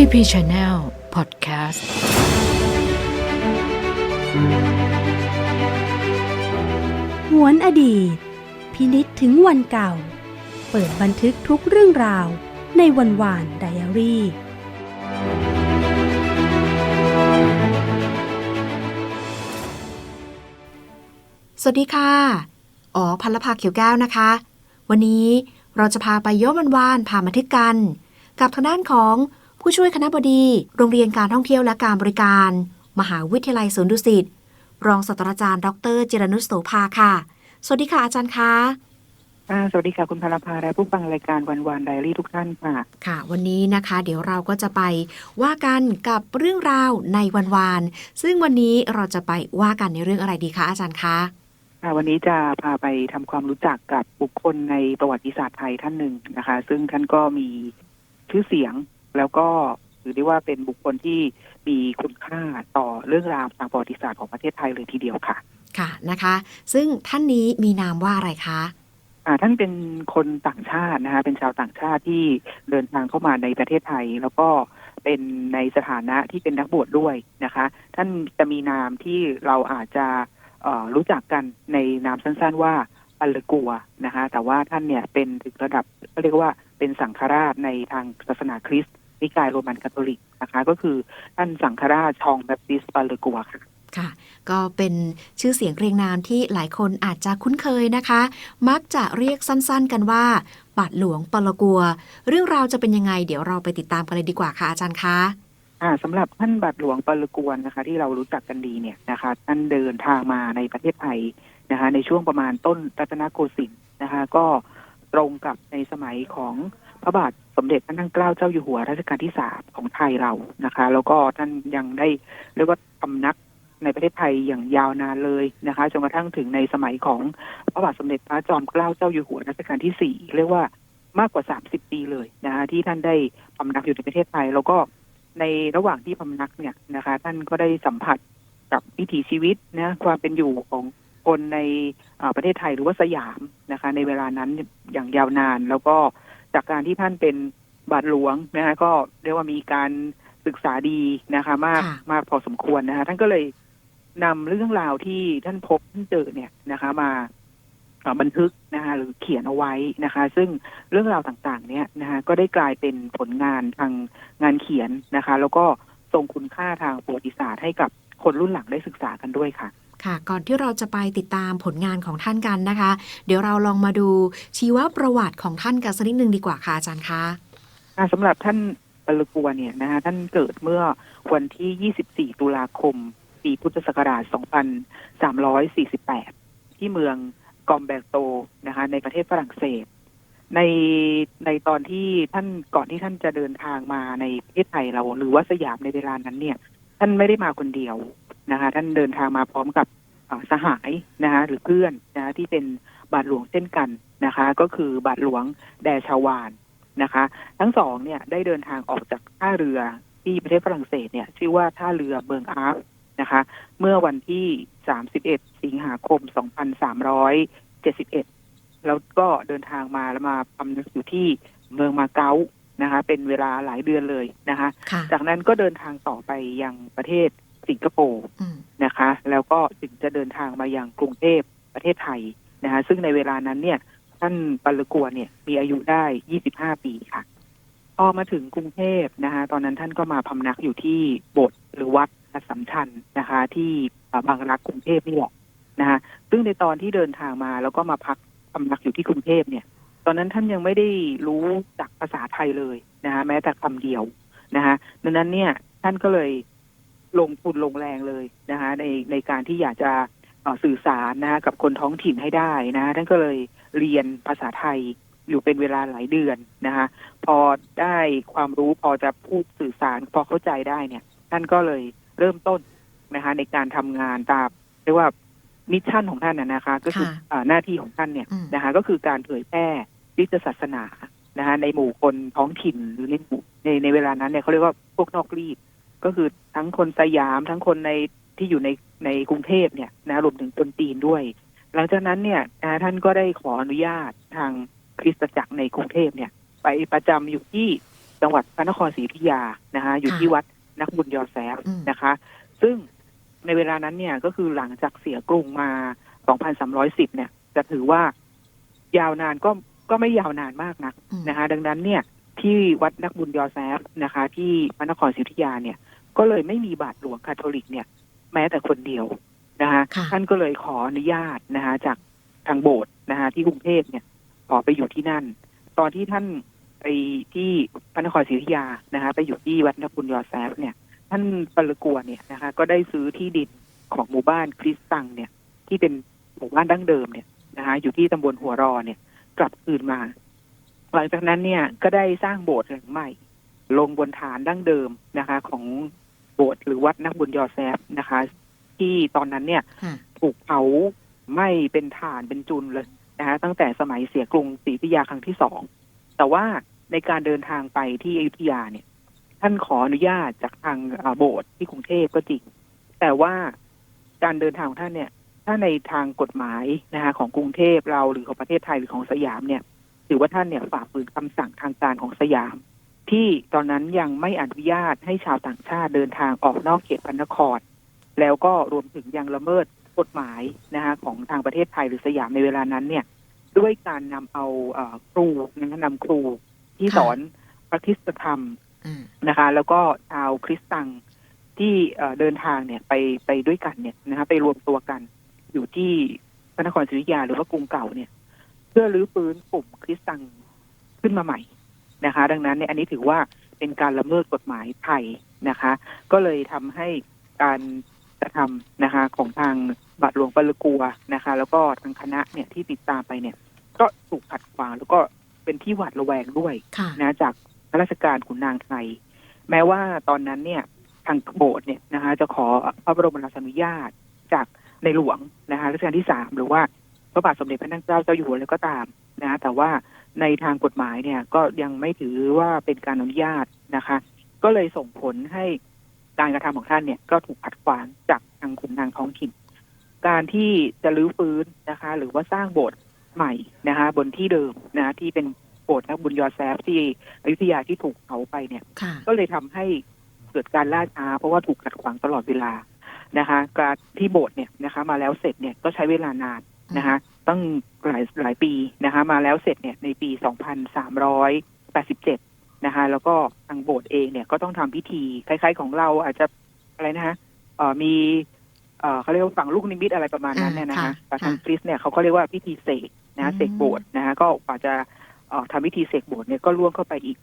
TP Channel Podcast หวนอดีต พินิษถึงวันเก่า เปิดบันทึกทุกเรื่องราวในวันวานไดอารี่ สวัสดีค่ะ อ๋อพันละภาเขียวแก้วนะคะ วันนี้เราจะพาไปย้อนวันวานผ่ามาทึกกัน กับทางด้านของ ผู้ช่วยคณะบดี โรงเรียนการท่องเที่ยวและการบริการ มหาวิทยาลัยสวนดุสิตรองศาสตราจารย์ ดรจิรนุชโสภาค่ะ สวัสดีค่ะอาจารย์คะอ่าสวัสดีค่ะ คุณพลภาและผู้ฟังรายการวันวานไดอารี่ทุกท่านค่ะ ค่ะ วันนี้นะคะ เดี๋ยวเราก็จะไปว่ากันกับเรื่องราวในวันวาน ซึ่งวันนี้เราจะไปว่ากันในเรื่องอะไรดีคะอาจารย์คะค่ะวันนี้จะพาไปทำความรู้จักกับบุคคลในประวัติศาสตร์ไทยท่านหนึ่งนะคะ ซึ่งท่านก็มีชื่อเสียง แล้วก็ถือได้ว่าเป็นบุคคลที่มีคุณค่าต่อเรื่องราวทางประวัติศาสตร์ของประเทศไทยเลยทีเดียวค่ะ ค่ะนะคะ ซึ่งท่านนี้มีนามว่าอะไรคะอ่าท่านเป็นคนต่างชาตินะคะเป็นชาวต่างชาติที่เดินทางเข้ามาในประเทศไทย แล้วก็เป็นในสถานะที่เป็นนักบวชดด้วยนะคะ ท่านจะมีนามที่เราอาจจะเอ่อรู้จักกันในนามสั้นๆว่าปัลลกัวนะคะ แต่ว่าท่านเนี่ยเป็นถึงระดับเขาเรียกว่าเป็นสังฆราชในทางศาสนาคริสต์ นิกายโรมันคาทอลิกนะคะ ก็คือท่านสังฆราชชองแบปติสต์ปัลลกัวค่ะค่ะ ก็เป็นชื่อเสียงเรียงนามที่หลายคนอาจจะคุ้นเคยนะคะ มักจะเรียกสั้นๆกันว่า บาทหลวงปลกัว เรื่องราวจะเป็นยังไง เดี๋ยวเราไปติดตามกันเลยดีกว่าค่ะอาจารย์คะอ่าสำหรับท่านบาทหลวงปลกวนนะคะ ที่เรารู้จักกันดีเนี่ยนะคะท่านเดินทางมาในประเทศไทยนะคะ ในช่วงประมาณต้นรัตนโกสินทร์นะคะ ก็ตรงกับในสมัยของพระบาท สมเด็จพระนั่งเกล้าเจ้าอยู่หัวรัชกาลที่สามของไทยเรานะคะ แล้วก็ท่านยังได้เรียกว่าทำนักในประเทศไทยอย่างยาวนานเลยนะคะจนกระทั่งถึงในสมัยของพระบาทสมเด็จพระจอมเกล้าเจ้าอยู่หัวรัชกาลที่สี่เรียกว่ามากกว่าสามสิบปีเลยนะคะที่ท่านได้พำนักอยู่ในประเทศไทย แล้วก็ในระหว่างที่พำนักเนี่ยนะคะ ท่านก็ได้สัมผัสกับวิถีชีวิตนะความเป็นอยู่ของคนในประเทศไทยหรือว่าสยามนะคะ ในเวลานั้นอย่างยาวนานแล้วก็ จากการที่ท่านเป็นบาทหลวงนะคะก็เรียกว่ามีการศึกษาดีนะคะ มากค่ะมากพอสมควรนะคะ ท่านก็เลยนำเรื่องราวที่ท่านพบท่านเจอเนี่ยนะคะมาอ่าบันทึกนะคะ หรือเขียนเอาไว้นะคะ ซึ่งเรื่องราวต่างๆ เนี่ยนะคะก็ได้กลายเป็นผลงานทางงานเขียนนะคะ แล้วก็ทรงคุณค่าทางประวัติศาสตร์ให้กับคนรุ่นหลังได้ศึกษากันด้วยค่ะ ค่ะ ก่อนที่เราจะไปติดตามผลงานของท่านกันนะคะ เดี๋ยวเราลองมาดูชีวประวัติของท่านกันสักนิดนึงดีกว่าค่ะอาจารย์คะอ่าสำหรับท่านปลกัวเนี่ยนะคะท่านเกิดเมื่อวันที่ 24 ตุลาคม ปีพุทธศักราช 2348 ที่เมืองกอมเบร์โตนะคะ ในประเทศฝรั่งเศส ในในตอนที่ท่านก่อนที่ท่านจะเดินทางมาในประเทศไทยเรา หรือว่าสยามในเวลานั้นเนี่ย ท่านไม่ได้มาคนเดียว นะคะท่านเดินทางมาพร้อมกับอ่าสหายนะคะหรือเพื่อนนะคะที่เป็นบาทหลวงเช่นกันนะคะ ก็คือบาทหลวงแดชาวานนะคะ ทั้งสองเนี่ยได้เดินทางออกจากท่าเรือที่ประเทศฝรั่งเศสเนี่ยชื่อว่าท่าเรือเบิงอาร์ฟนะคะ เมื่อวันที่ 31 สิงหาคม 2371 แล้วก็เดินทางมาแล้วมาพำนักอยู่ที่เมืองมาเก๊านะคะ เป็นเวลาหลายเดือนเลยนะคะค่ะจากนั้นก็เดินทางต่อไปยังประเทศ สิงคโปร์อืมนะคะ แล้วก็ถึงจะเดินทางมายังกรุงเทพประเทศไทยนะคะซึ่งในเวลานั้นเนี่ย ท่านปัลลกัวเนี่ย มีอายุได้25ปีค่ะ พอมาถึงกรุงเทพนะคะ ตอนนั้นท่านก็มาพำนักอยู่ที่โบสถ์หรือวัดอัสสัมชัญนะคะ ที่เอ่อบางรักกรุงเทพนี่แหละนะคะซึ่งในตอนที่เดินทางมาแล้วก็มาพักพำนักอยู่ที่กรุงเทพเนี่ย ตอนนั้นท่านยังไม่ได้รู้จักภาษาไทยเลยนะคะแม้แต่คำเดียวนะคะดังนั้นเนี่ยท่านก็เลย ลงทุนลงแรงเลยนะคะในในการที่อยากจะเอ่อสื่อสารนะคะกับคนท้องถิ่นให้ได้นะคะท่านก็เลยเรียนภาษาไทยอยู่เป็นเวลาหลายเดือนนะคะพอได้ความรู้พอจะพูดสื่อสารพอเข้าใจได้เนี่ย ท่านก็เลยเริ่มต้นนะคะในการทำงานตามเรียกว่ามิชชั่นของท่านนะนะคะ ก็คือค่ะเอ่อหน้าที่ของท่านเนี่ยอืมนะคะก็คือการเผยแพร่คริสตศาสนานะคะในหมู่คนท้องถิ่นหรือในหมู่ในในเวลานั้นเนี่ยเขาเรียกว่าพวกนอกรีด ก็คือทั้งคนสยามทั้งคนในที่อยู่ในในกรุงเทพเนี่ยนะรวมถึงคนจีนด้วย หลังจากนั้นเนี่ยนะท่านก็ได้ขออนุญาตทางคริสตจักรในกรุงเทพเนี่ย ไปประจำอยู่ที่จังหวัดพระนครศรีอยุธยานะคะอยู่ที่วัดนักบุญยอแซฟอืมนะคะ ซึ่งในเวลานั้นเนี่ยก็คือหลังจากเสียกรุงมา 2,310 เนี่ย จะถือว่ายาวนานก็ก็ไม่ยาวนานมากนักอืมนะคะ ดังนั้นเนี่ยที่วัดนักบุญยอแซฟนะคะ ที่พระนครศรีอยุธยาเนี่ย ก็เลยไม่มีบาทหลวงคาทอลิกเนี่ย แม้แต่คนเดียวนะคะค่ะท่านก็เลยขออนุญาตนะคะจากทางโบสถ์นะคะที่กรุงเทพเนี่ยขอไปอยู่ที่นั่น ตอนที่ท่านไปที่พระนครศรีอยุธยานะคะไปอยู่ที่วัดนักบุญยอแซฟเนี่ย ท่านปรกัวเนี่ยนะคะ ก็ได้ซื้อที่ดินของหมู่บ้านคริสตังเนี่ย ที่เป็นหมู่บ้านดั้งเดิมเนี่ยนะคะอยู่ที่ตำบลหัวรอเนี่ย กลับคืนมา หลังจากนั้นเนี่ยก็ได้สร้างโบสถ์หลังใหม่ ลงบนฐานดั้งเดิมนะคะ ของ โบสถ์หรือวัดนักบุญยอแซฟนะคะ ที่ตอนนั้นเนี่ยค่ะถูกเผาไหม้เป็นถ่านเป็นจุนเลยนะคะตั้งแต่สมัยเสียกรุงศรีอยุธยาครั้งที่สอง แต่ว่าในการเดินทางไปที่อยุธยาเนี่ย ท่านขออนุญาตจากทางอ่าโบสถ์ที่กรุงเทพก็จริง แต่ว่าการเดินทางของท่านเนี่ย ถ้าในทางกฎหมายนะคะของกรุงเทพเราหรือของประเทศไทยหรือของสยามเนี่ยถือว่าท่านเนี่ยฝ่าฝืนคำสั่งทางการของสยาม ที่ตอนนั้นยังไม่อนุญาตให้ชาวต่างชาติเดินทางออกนอกเขตพระนคร แล้วก็รวมถึงยังละเมิดกฎหมายนะคะของทางประเทศไทยหรือสยามในเวลานั้นเนี่ย ด้วยการนำเอาเอ่อครูนะนำครูที่สอนพระคริสตธรรมนะคะ แล้วก็ชาวคริสตังที่เอ่อเดินทางเนี่ยไปไปด้วยกันเนี่ยนะคะไปรวมตัวกัน อยู่ที่พระนครศรีอยุธยาหรือว่ากรุงเก่าเนี่ย เพื่อรื้อฟื้นกลุ่มคริสตังขึ้นมาใหม่ นะคะ ดังนั้นเนี่ยอันนี้ถือว่าเป็นการละเมิดกฎหมายไทยนะคะ ก็เลยทำให้การกระทำนะคะ ของทางบาทหลวงปรกัวนะคะ แล้วก็ทางคณะเนี่ยที่ติดตามไปเนี่ย ก็ถูกขัดขวางแล้วก็เป็นที่หวาดระแวงด้วยค่ะนะจากข้าราชการขุนนางไทย แม้ว่าตอนนั้นเนี่ยทางโบสถ์เนี่ยนะคะ จะขอพระบรมราชานุญาตจากในหลวงนะคะรัชกาลที่สามหรือว่าพระบาทสมเด็จพระนั่งเกล้าเจ้าอยู่หัวแล้วก็ตามนะ แต่ว่า ในทางกฎหมายเนี่ยก็ยังไม่ถือว่าเป็นการอนุญาตนะคะ ก็เลยส่งผลให้การกระทำของท่านเนี่ยก็ถูกขัดขวางจากทางขุนนางท้องถิ่น การที่จะรื้อฟื้นนะคะ หรือว่าสร้างโบสถ์ใหม่นะคะ บนที่เดิมนะที่เป็นโบสถ์นักบุญยอแซฟที่อยุธยาที่ถูกเผาไปเนี่ยค่ะก็เลยทำให้เกิดการล่าช้าเพราะว่าถูกขัดขวางตลอดเวลานะคะ การที่โบสถ์เนี่ยนะคะ มาแล้วเสร็จเนี่ยก็ใช้เวลานาน นะคะตั้งหลายหลายปีนะคะมาแล้วเสร็จเนี่ยในปี 2387 นะคะแล้วก็ทางโบสถ์เองเนี่ยก็ต้องทำพิธีคล้ายๆของเราอาจจะอะไรนะฮะเอ่อมีเอ่อเขาเรียกว่าฝั่งลูกนิมิตอะไรประมาณนั้นเนี่ยนะคะอ่าค่ะแต่ทางค่ะคริสต์เนี่ยเขาก็เรียกว่าพิธีเสกนะอืมเสกโบสถ์นะคะก็กว่าจะเอ่อทำพิธีเสกโบสถ์เนี่ยก็ล่วงเข้าไปอีก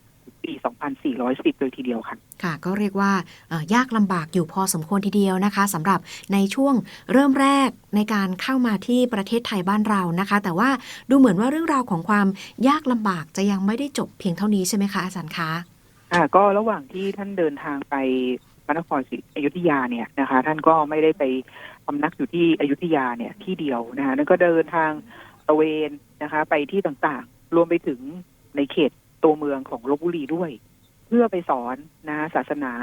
ปี 2410 เลยทีเดียวค่ะ ค่ะ ก็เรียกว่าเอ่อยากลำบากอยู่พอสมควรทีเดียวนะคะสำหรับในช่วงเริ่มแรกในการเข้ามาที่ประเทศไทยบ้านเรานะคะ แต่ว่าดูเหมือนว่าเรื่องราวของความยากลำบากจะยังไม่ได้จบเพียงเท่านี้ใช่ไหมคะอาจารย์คะอ่าก็ระหว่างที่ท่านเดินทางไปพระนครศรีอยุธยาเนี่ยนะคะ ท่านก็ไม่ได้ไปพำนักอยู่ที่อยุธยาเนี่ยที่เดียวนะคะนั่นก็เดินทางตระเวนนะคะ ไปที่ต่างๆ รวมไปถึงในเขต ตัวเมืองของลบบุรีด้วย เพื่อไปสอนนะคะศาสนา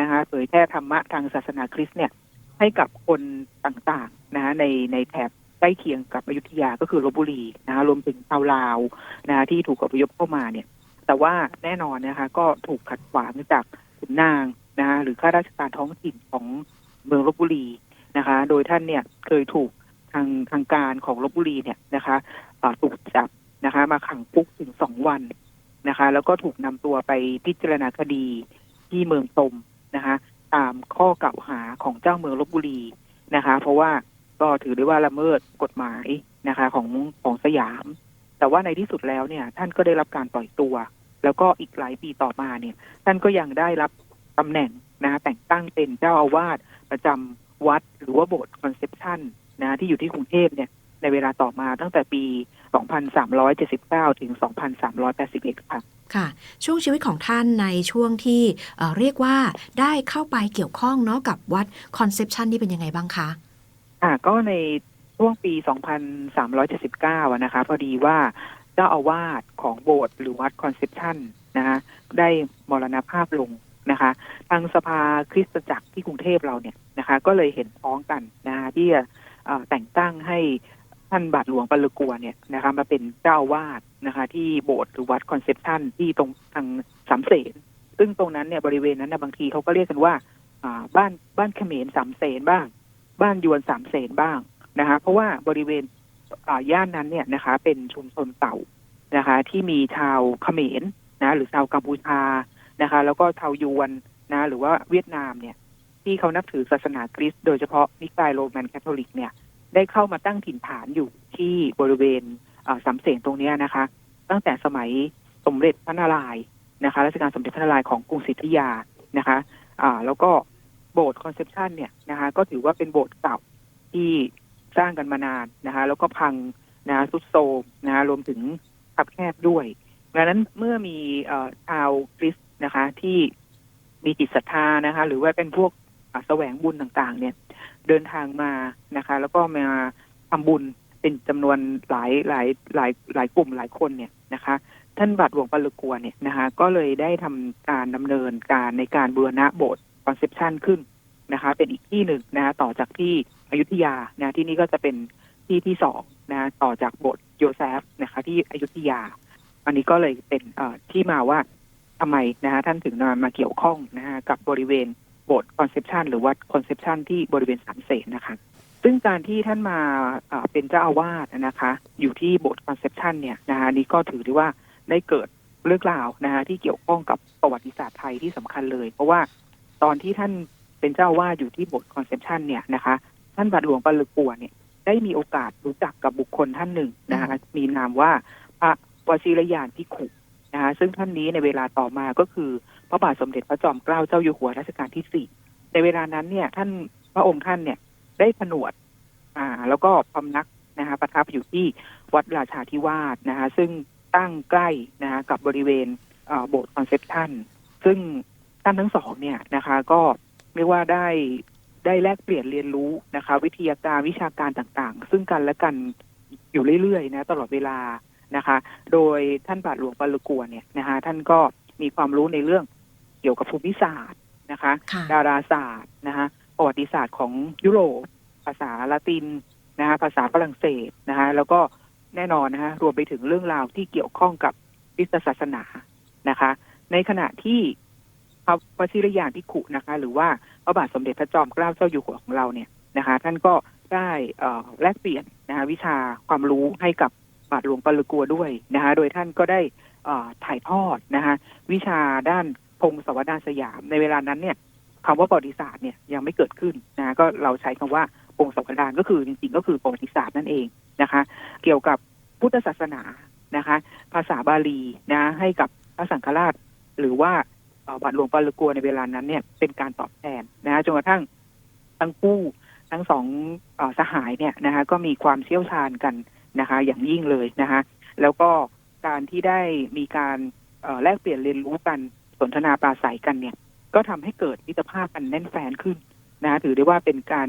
นะคะเผยแพร่ธรรมะทางศาสนาคริสต์เนี่ย ให้กับคนต่างๆนะในในแถบใกล้เคียงกับอยุธยาก็คือลบบุรีนะคะรวมถึงชาวลาวนะคะที่ถูกอพยพเข้ามาเนี่ย แต่ว่าแน่นอนนะคะ ก็ถูกขัดขวางจากขุนนางนะคะหรือข้าราชการท้องถิ่นของเมืองลบบุรีนะคะ โดยท่านเนี่ยเคยถูกทางทางการของลบบุรีเนี่ยนะคะถูกจับนะคะ มาขังคุกถึงสองวัน นะคะ แล้วก็ถูกนำตัวไปพิจารณาคดีที่เมืองตมนะคะ ตามข้อกล่าวหาของเจ้าเมืองลบบุรีนะคะ เพราะว่าก็ถือได้ว่าละเมิดกฎหมายนะคะ ของของสยาม แต่ว่าในที่สุดแล้วเนี่ย ท่านก็ได้รับการปล่อยตัว แล้วก็อีกหลายปีต่อมาเนี่ย ท่านก็ยังได้รับตำแหน่งนะแต่งตั้งเป็นเจ้าอาวาสประจำวัดหรือว่าโบสถ์คอนเซปชันนะที่อยู่ที่กรุงเทพเนี่ย ในเวลาต่อมาตั้งแต่ปี 2379 ถึง 2381 ค่ะ ค่ะ ช่วงชีวิตของท่านในช่วงที่เอ่อเรียกว่าได้เข้าไปเกี่ยวข้องเนาะกับวัดคอนเซปชันนี่เป็นยังไงบ้างคะ อ่า ก็ในช่วงปี 2379อะนะคะ พอดีว่าเจ้าอาวาสของโบสถ์หรือวัดคอนเซปชันนะคะได้มรณภาพลงนะคะ ทางสภาคริสตจักรที่กรุงเทพเราเนี่ยนะคะ ก็เลยเห็นพ้องกันนะคะที่จะเอ่อแต่งตั้งให้ ท่านบาทหลวงปาลกัวเนี่ยนะคะมาเป็นเจ้าวาสนะคะ ที่โบสถ์หรือวัดคอนเซปชันที่ตรงทางสามเสนซึ่งตรงนั้นเนี่ยบริเวณนั้นนะบางทีเขาก็เรียกกันว่าบ้านบ้านเขมรสามเสนบ้าง บ้านยวนสามเสนบ้างนะคะ เพราะว่าบริเวณย่านนั้นเนี่ยนะคะ เป็นชุมชนเก่านะคะ ที่มีชาวเขมรนะหรือชาวกัมพูชานะคะ แล้วก็ชาวยวนนะหรือว่าเวียดนามเนี่ย ที่เขานับถือศาสนาคริสต์โดยเฉพาะนิกายโรมันคาทอลิกเนี่ย ได้เข้ามาตั้งถิ่นฐานอยู่ที่บริเวณสามเสนตรงนี้นะคะ ตั้งแต่สมัยสมเด็จพระนารายณ์นะคะรัชกาลสมเด็จพระนารายณ์ของกรุงศรีอยุธยานะคะอ่าแล้วก็โบสถ์คอนเซปชันเนี่ยนะคะก็ถือว่าเป็นโบสถ์เก่าที่สร้างกันมานานนะคะแล้วก็พังนะสุดโทมนะรวมถึงขับแคบด้วยดังนั้นเมื่อมีชาวคริสต์นะคะ ที่มีจิตศรัทธานะคะ หรือว่าเป็นพวกแสวงบุญต่าง ๆ เนี่ยเดินทางมานะคะ แล้วก็มาทำบุญเป็นจำนวนหลายหลายหลายหลายกลุ่มหลายคนเนี่ยนะคะ ท่านบาทหลวงปาลกัวเนี่ยนะคะ ก็เลยได้ทำการดำเนินการในการบูรณะโบสถ์คอนเซปชันขึ้นนะคะ เป็นอีกที่หนึ่งนะคะต่อจากที่อยุธยานะที่นี่ก็จะเป็นที่ที่สองนะต่อจากโบสถ์โยเซฟนะคะ ที่อยุธยา อันนี้ก็เลยเป็นที่มาว่าทำไมนะคะท่านถึงมามาเกี่ยวข้องนะคะกับบริเวณ บสถ์คอนเซปชันหรือว่าคอนเซปชันที่บริเวณสามเสนนะคะ ซึ่งการที่ท่านมาเป็นเจ้าอาวาสนะคะ อยู่ที่โบสถ์คอนเซปชันเนี่ยนะคะนี่ก็ถือได้ว่าได้เกิดเรื่องราวนะคะที่เกี่ยวข้องกับประวัติศาสตร์ไทยที่สำคัญเลย เพราะว่าตอนที่ท่านเป็นเจ้าอาวาสอยู่ที่โบสถ์คอนเซปชันเนี่ยนะคะ ท่านบาทหลวงปาลึกปัวเนี่ยได้มีโอกาสรู้จักกับบุคคลท่านหนึ่งนะคะมีนามว่าพระวชิรยานพิขุนะคะซึ่งท่านนี้ในเวลาต่อมาก็คือ พระบาทสมเด็จพระจอมเกล้าเจ้าอยู่หัวรัชกาลที่สี่ในเวลานั้นเนี่ย ท่านพระองค์ท่านเนี่ย ได้ผนวด อ่า แล้วก็พำนักนะคะประทับอยู่ที่วัดราชาธิวาสนะคะซึ่งตั้งใกล้นะคะกับบริเวณโบสถ์คอนเซปชันซึ่งท่านทั้งสองเนี่ยนะคะ ก็เรียกว่าได้ได้แลกเปลี่ยนเรียนรู้นะคะ วิทยาการวิชาการต่างๆ ซึ่งกันและกันอยู่เรื่อยๆนะตลอดเวลานะคะ โดยท่านบาทหลวงปาลกัวเนี่ยนะคะ ท่านก็มีความรู้ในเรื่อง เกี่ยวกับภูมิศาสตร์นะคะค่ะดาราศาสตร์นะคะประวัติศาสตร์ของยุโรป ภาษาละตินนะคะภาษาฝรั่งเศสนะคะแล้วก็แน่นอนนะคะรวมไปถึงเรื่องราวที่เกี่ยวข้องกับคริสตศาสนานะคะ ในขณะที่พระวชิรยานพิขุนะคะ หรือว่าพระบาทสมเด็จพระจอมเกล้าเจ้าอยู่หัวของเราเนี่ยนะคะ ท่านก็ได้เอ่อแลกเปลี่ยนนะคะวิชาความรู้ให้กับบาทหลวงปาลกัวด้วยนะคะ โดยท่านก็ได้เอ่อถ่ายทอดนะคะ วิชาด้าน พงศาวดารสยาม ในเวลานั้นเนี่ยคำว่าประวัติศาสตร์เนี่ยยังไม่เกิดขึ้นนะก็เราใช้คำว่าพงศาวดารก็คือจริงๆ ก็คือประวัติศาสตร์นั่นเองนะคะ เกี่ยวกับพุทธศาสนานะคะ ภาษาบาลีนะให้กับพระสังฆราช หรือว่าเอ่อบาทหลวงปาลกัวในเวลานั้นเนี่ยเป็นการตอบแทนนะจนกระทั่งทั้งคู่ทั้งสองอสหายเนี่ยนะคะก็มีความเชี่ยวชาญกันนะคะ อย่างยิ่งเลยนะคะ แล้วก็การที่ได้มีการแลกเปลี่ยนเรียนรู้กัน สนทนาปราศัยกันเนี่ย ก็ทำให้เกิดมิตรภาพกันแน่นแฟนขึ้นนะคะถือได้ว่าเป็นการ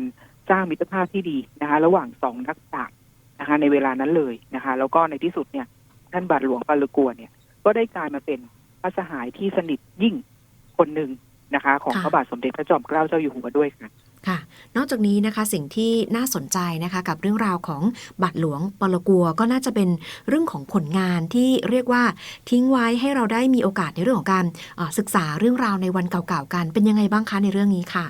สร้างมิตรภาพที่ดีนะคะ ระหว่างสองนักปราชญ์นะคะ ในเวลานั้นเลยนะคะ แล้วก็ในที่สุดเนี่ย ท่านบาทหลวงปาลกัวเนี่ย ก็ได้กลายมาเป็นพระสหายที่สนิทยิ่งคนหนึ่งนะคะ ของพระบาทสมเด็จพระจอมเกล้าเจ้าอยู่หัวด้วยค่ะ ค่ะ นอกจากนี้นะคะสิ่งที่น่าสนใจนะคะกับเรื่องราวของบัตรหลวงปลกัวก็น่าจะเป็นเรื่องของผลงานที่เรียกว่าทิ้งไว้ให้เราได้มีโอกาสในเรื่องของการศึกษาเรื่องราวในวันเก่าๆกัน เป็นยังไงบ้างคะในเรื่องนี้ค่ะ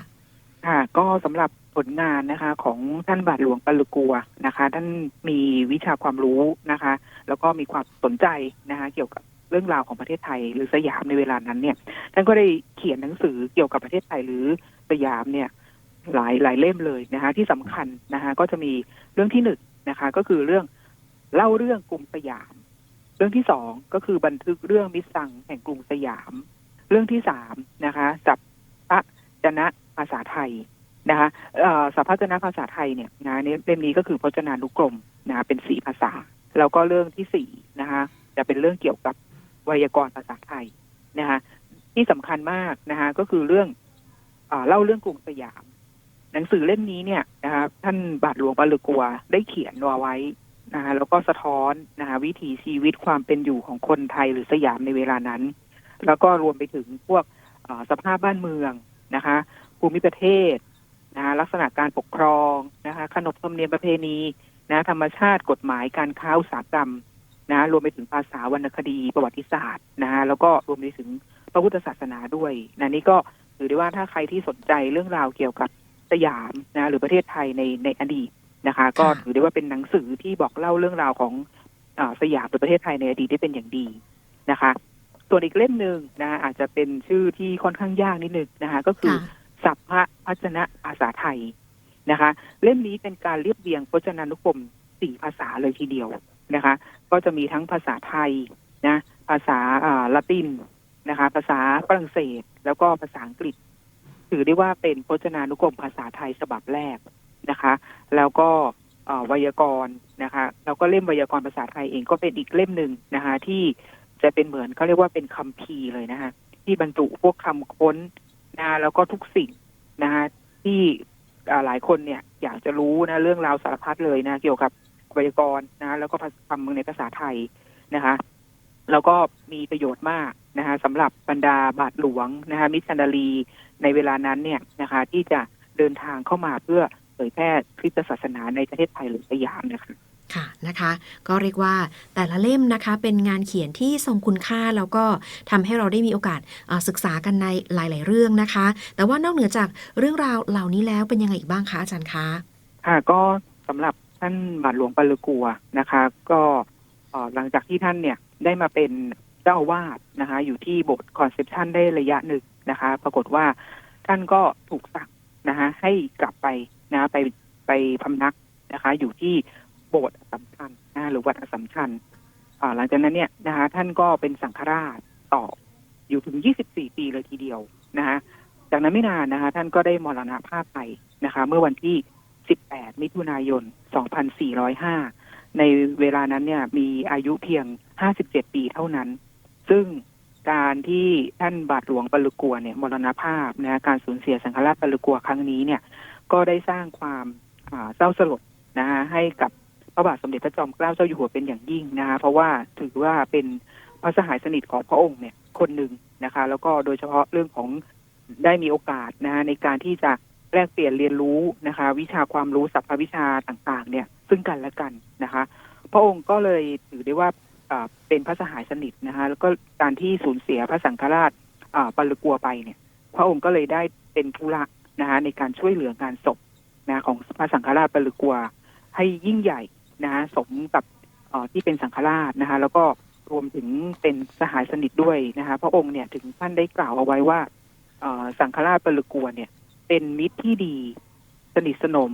ค่ะ ก็สำหรับผลงานนะคะของท่านบาทหลวงปาลกัวนะคะ ท่านมีวิชาความรู้นะคะ แล้วก็มีความสนใจนะคะ เกี่ยวกับเรื่องราวของประเทศไทย หรือสยามในเวลานั้นเนี่ย ท่านก็ได้เขียนหนังสือเกี่ยวกับประเทศไทยหรือสยามเนี่ย หลายหลายเล่มเลยนะคะ ที่สำคัญนะคะก็จะมีเรื่องที่หนึ่งนะคะ ก็คือเรื่องเล่าเรื่องกรุงสยาม เรื่องที่สองก็คือบันทึกเรื่องมิตรสังแห่งกรุงสยาม เรื่องที่สามนะคะสัพพจนะภาษาไทยนะคะสัพพจนะภาษาไทยเนี่ยนะเล่มนี้ก็คือพจนานุกรมนะคะเป็นสีภาษา แล้วก็เรื่องที่สี่นะคะ จะเป็นเรื่องเกี่ยวกับไวยากรณ์ภาษาไทยนะคะที่สำคัญมากนะคะก็คือเรื่องอเล่าเรื่องกรุงสยาม หนังสือเล่มนี้เนี่ยนะคะท่านบาทหลวงปาลกัว ได้เขียนเอาไว้นะคะแล้วก็สะท้อนนะคะวิถีชีวิตความเป็นอยู่ของคนไทยหรือสยามในเวลานั้น แล้วก็รวมไปถึงพวกสภาพบ้านเมืองนะคะ ภูมิประเทศนะคะลักษณะการปกครองนะคะขนบธรรมเนียมประเพณีนะธรรมชาติกฎหมายการค้าอุตสาหกรรมนะรวมไปถึงภาษาวรรณคดีประวัติศาสตร์นะฮะแล้วก็รวมไปถึงพระพุทธศาสนาด้วยนะนี่ก็ถือได้ว่าถ้าใครที่สนใจเรื่องราวเกี่ยวกับ สยามนะหรือประเทศไทยในในอดีตนะคะ ก็ถือได้ว่าเป็นหนังสือที่บอกเล่าเรื่องราวของอาสยามหรือประเทศไทยในอดีตได้เป็นอย่างดีนะคะ ส่วนอีกเล่มหนึ่งนะอาจจะเป็นชื่อที่ค่อนข้างยากนิดนึงนะคะ ก็คือค่ะสัพพะพัชนะภาษาไทยนะคะ เล่มนี้เป็นการเรียบเรียงพจนานุกรมสี่ภาษาเลยทีเดียวนะคะ ก็จะมีทั้งภาษาไทยนะ ภาษาอ่าละตินนะคะ ภาษาฝรั่งเศส แล้วก็ภาษาอังกฤษ ถือได้ว่าเป็นพจนานุกรมภาษาไทยฉบับแรกนะคะ แล้วก็ไวยากรณ์นะคะแล้วก็เล่มไวยากรณ์ภาษาไทยเองก็เป็นอีกเล่มหนึ่งนะคะ ที่จะเป็นเหมือนเขาเรียกว่าเป็นคัมภีร์เลยนะคะที่บรรจุพวกคำค้นนะแล้วก็ทุกสิ่งนะคะที่หลายคนเนี่ยอยากจะรู้นะเรื่องราวสารพัดเลยนะ เกี่ยวกับไวยากรณ์นะแล้วก็ภาษาคำในภาษาไทยนะคะ แล้วก็มีประโยชน์มาก นะคะสำหรับบรรดาบาทหลวงนะคะมิสซันดารีในเวลานั้นเนี่ยนะคะ ที่จะเดินทางเข้ามาเพื่อเผยแพร่คริสตศาสนาในประเทศไทยหรือสยามนะคะค่ะนะคะ ก็เรียกว่าแต่ละเล่มนะคะเป็นงานเขียนที่ทรงคุณค่าแล้วก็ทำให้เราได้มีโอกาสอ่าศึกษากันในหลาย ๆ เรื่องนะคะ แต่ว่านอกเหนือจากเรื่องราวเหล่านี้แล้วเป็นยังไงอีกบ้างคะอาจารย์คะค่ะก็สำหรับท่านบาทหลวงปาลกัวนะคะ ก็เอ่อหลังจากที่ท่านเนี่ยได้มาเป็น เจ้าอาวาสนะคะ อยู่ที่โบสถ์คอนเซปชันได้ระยะหนึ่งนะคะ ปรากฏว่าท่านก็ถูกสั่งนะคะให้กลับไปนะไปไปพำนักนะคะ อยู่ที่โบสถ์สสัมชัญนะหรือวัดสสัมชัญหลังจากนั้นเนี่ยนะคะ ท่านก็เป็นสังฆราชต่ออยู่ถึง 24 ปีเลยทีเดียวนะคะจากนั้นไม่นานนะคะ ท่านก็ได้มรณภาพไปนะคะ เมื่อวันที่ 18 มิถุนายน 2405 ในเวลานั้นเนี่ยมีอายุเพียง 57 ปีเท่านั้น ซึ่งการที่ท่านบาทหลวงปลุกัวเนี่ยมรณภาพนะการสูญเสียสังฆราชปลุกัวครั้งนี้เนี่ย ก็ได้สร้างความเศร้าสลดนะคะให้กับพระบาทสมเด็จพระจอมเกล้าเจ้าอยู่หัวเป็นอย่างยิ่งนะคะเพราะว่าถือว่าเป็นพระสหายสนิทของพระองค์เนี่ยคนหนึ่งนะคะ แล้วก็โดยเฉพาะเรื่องของได้มีโอกาสนะคะในการที่จะแลกเปลี่ยนเรียนรู้นะคะ วิชาความรู้ศัพท์วิชาต่างๆ เนี่ย ซึ่งกันและกันนะคะ พระองค์ก็เลยถือได้ว่า เป็นพระสหายสนิทนะคะแล้วก็การที่สูญเสียพระสังฆราชปาลกัวไปเนี่ย พระองค์ก็เลยได้เป็นธุระนะคะในการช่วยเหลืองานศพนะของพระสังฆราชปาลกัว ให้ยิ่งใหญ่นะสมกับที่เป็นสังฆราชนะคะ แล้วก็รวมถึงเป็นสหายสนิทด้วยนะคะพระองค์เนี่ยถึงท่านได้กล่าวเอาไว้ว่าสังฆราชปาลกัวเนี่ย เป็นมิตรที่ดีสนิทสนม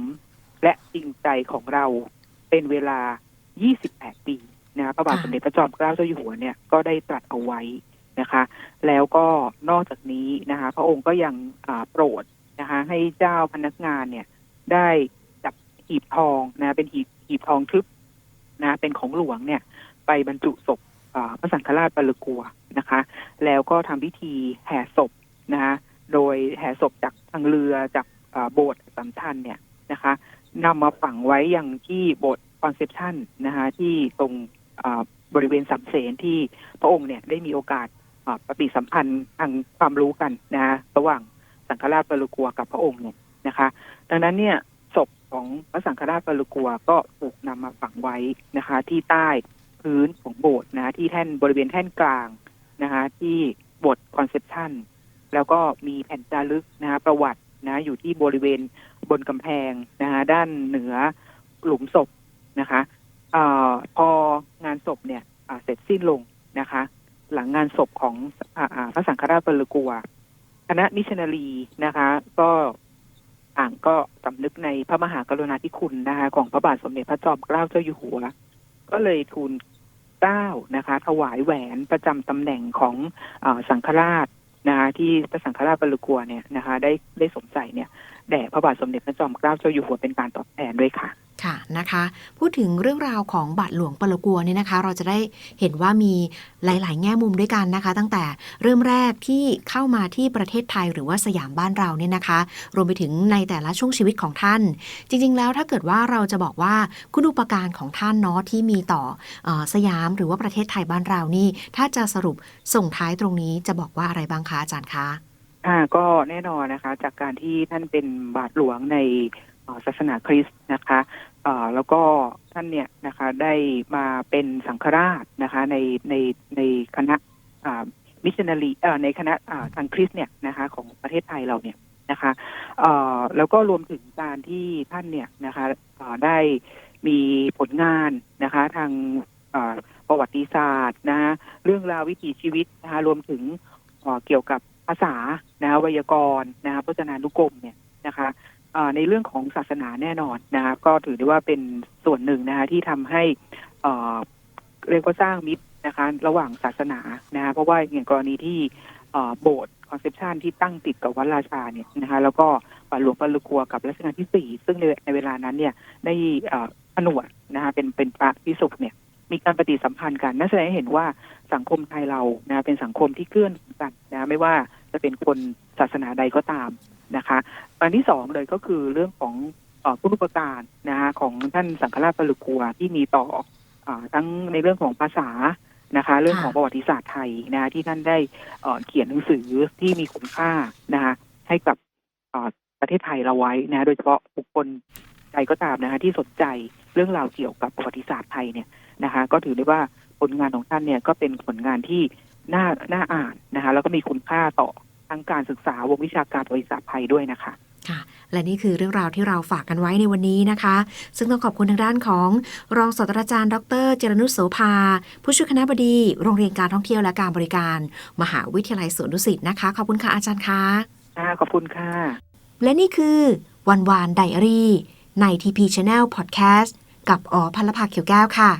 และจริงใจของเราเป็นเวลา 28 ปี นะพระบาทสมเด็จพระจอมเกล้าเจ้าอยู่หัวเนี่ยก็ได้ตรัสเอาไว้นะคะ แล้วก็นอกจากนี้นะคะ พระองค์ก็ยังโปรดนะคะ ให้เจ้าพนักงานเนี่ย ได้จับหีบทองนะ เป็นหีบหีบทองทึบนะ เป็นของหลวงเนี่ย ไปบรรจุศพพระสังฆราชปาลกัวนะคะ แล้วก็ทำพิธีแห่ศพนะคะ โดยแห่ศพจากทางเรือจากโบสถ์สัมชันเนี่ยนะคะนำมาฝังไว้อย่างที่โบสถ์คอนเซปชันนะคะที่ตรง บริเวณสัมเสนที่พระองค์เนี่ยได้มีโอกาสปฏิสัมพันธ์ทางความรู้กันนะระหว่างสังฆราชปาลกัวกับพระองค์เนี่ยนะคะ ดังนั้นเนี่ยศพของพระสังฆราชปาลกัวก็ถูกนำมาฝังไว้นะคะ ที่ใต้พื้นของโบสถ์นะที่แท่นบริเวณแท่นกลางนะคะที่โบสถ์คอนเซปชันแล้วก็มีแผ่นจารึกนะคะประวัตินะอยู่ที่บริเวณบนกำแพงนะคะด้านเหนือหลุมศพนะคะ อพองานศพเนี่ยเสร็จสิ้นลงนะคะ หลังงานศพของอพระสังฆราชปาลกัวคณะมิชนารีนะคะ ก็ต่างก็สำนึกในพระมหากรุณาธิคุณนะคะ ของพระบาทสมเด็จพระจอมเกล้าเจ้าอยู่หัว ก็เลยทูลเกล้านะคะ ถวายแหวนประจำตำแหน่งของอสังฆราชนะคะที่พระสังฆราชปาลุกัวเนี่ยนะคะ ได้ได้สมใจเนี่ยแด่พระบาทสมเด็จพระจอมเกล้าเจ้าอยู่หัวเป็นการตอบแทนด้วยค่ะ ค่ะนะคะ พูดถึงเรื่องราวของบาทหลวงปาลกัวเนี่ยนะคะ เราจะได้เห็นว่ามีหลาย ๆ แง่มุมด้วยกันนะคะ ตั้งแต่เริ่มแรกที่เข้ามาที่ประเทศไทยหรือว่าสยามบ้านเราเนี่ยนะคะ รวมไปถึงในแต่ละช่วงชีวิตของท่าน จริง ๆ แล้วถ้าเกิดว่าเราจะบอกว่าคุณอุปการของท่านเนาะที่มีต่ออสยามหรือว่าประเทศไทยบ้านเรานี่ ถ้าจะสรุปส่งท้ายตรงนี้จะบอกว่าอะไรบ้างคะอาจารย์คะอ่าก็แน่นอนนะคะ จากการที่ท่านเป็นบาทหลวงในศาสนาคริสต์นะคะ แล้วก็ท่านเนี่ยนะคะได้มาเป็นสังฆราชนะคะในในในคณะมิชชันนารีในคณะอ่าทางคริสต์เนี่ยนะคะของประเทศไทยเราเนี่ยนะคะแล้วก็รวมถึงการที่ท่านเนี่ยนะคะได้มีผลงานนะคะทางประวัติศาสตร์นะะเรื่องราววิถีชีวิตนะคะรวมถึงเกี่ยวกับภาษานะะไวยากรณ์นะะพจนานุกรมเนี่ยนะคะ ในเรื่องของศาสนาแน่นอนนะคะก็ถือได้ว่าเป็นส่วนหนึ่งนะคะที่ทำให้เอ่อเรียกว่าสร้างมิตรนะคะ ระหว่างศาสนานะคะเพราะว่าอย่างกรณีที่อ่อโบสถ์คอนเซปชันที่ตั้งติดกับวัดราชาเนี่ยนะคะแล้วก็ป่าหลวงปาลุกัวกับรัชกาลที่สี่ซึ่งในในเวลานั้นเนี่ยได้ผนวดนะคะเป็นเป็นพระพิสุเนี่ยมีการปฏิสัมพันธ์กันนั่นแสดงให้เห็นว่าสังคมไทยเรานะเป็นสังคมที่เกื้อหนุนกันนะไม่ว่าจะเป็นคนศาสนาใดก็ตาม นะคะอันที่สองเลยก็คือเรื่องของเอ่อคุณอุปการนะคะของท่านสังฆราชปลุกัวที่มีต่ออาทั้งในเรื่องของภาษานะคะ เรื่องของประวัติศาสตร์ไทยนะคะที่ท่านได้เอ่อเขียนหนังสือที่มีคุณค่านะคะให้กับเอ่อประเทศไทยเราไว้นะโดยเฉพาะบุคคลใดก็ตามนะคะที่สนใจเรื่องราวเกี่ยวกับประวัติศาสตร์ไทยเนี่ยนะคะ ก็ถือได้ว่าผลงานของท่านเนี่ยก็เป็นผลงานที่น่าน่าอ่านนะคะ แล้วก็มีคุณค่าต่อ ทั้งการศึกษาวงวิชาการประวัติศาสตร์ไทยด้วยนะคะค่ะและนี่คือเรื่องราวที่เราฝากกันไว้ในวันนี้นะคะ ซึ่งต้องขอบคุณทางด้านของรองศาสตราจารย์ ดร เจรนุชโสภา ผู้ช่วยคณะบดี โรงเรียนการท่องเที่ยวและการบริการ มหาวิทยาลัยสวนดุสิตนะคะ ขอบคุณค่ะอาจารย์คะค่ะขอบคุณค่ะ และนี่คือวันวานไดอารี่ใน TP Channel Podcast กับอ๋อพันลภาเขียวแก้วค่ะ